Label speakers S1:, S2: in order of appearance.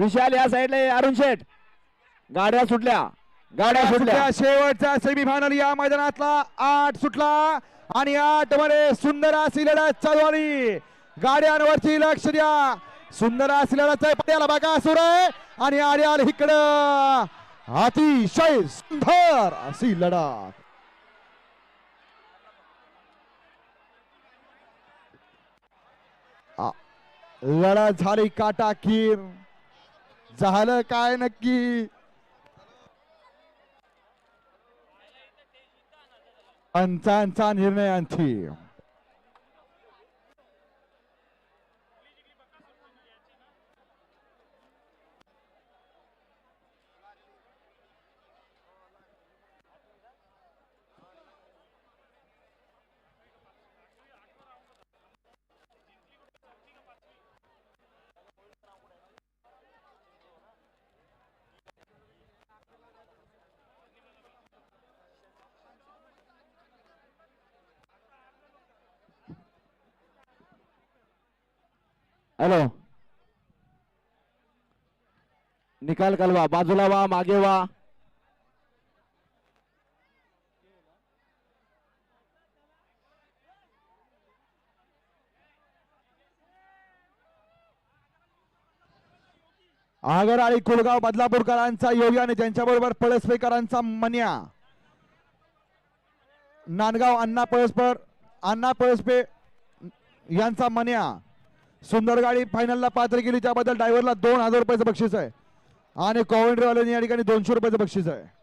S1: विशाल या साईडला अरुण शेठ. गाड्या सुटल्या. गाड्या सुटल्या.
S2: शेवटचा सेमीफायनल या मैदानातला आठ सुटला आणि आठमध्ये सुंदर अशी लढत चालू आली गाड्यांवरची लक्ष द्या. सुंदर अशी लढत आहे. पट्याला बघा सुर. आणि आले इकडं. अतिशय सुंदर अशी लढत. लढत झाली काटाकीर. झालं काय नक्की? पंचांचा निर्णय आणखी
S1: हॅलो. निकाल कालवा बाजूला वा मागे वा.
S2: आगर आणि कुलगाव बदलापूरकरांचा योगी आणि त्यांच्याबरोबर पळसपेकरांचा मन्या. नांदगाव अण्णा पळसपर अण्णा पळसपे यांचा मन्या. सुंदर गाडी फायनलला पात्र केली. त्याबद्दल ड्रायव्हरला दोन हजार रुपयाचं बक्षीस आहे. आणि कॉमेंट्रीवाल्यांनी या ठिकाणी दोनशे रुपयाचं बक्षीस आहे.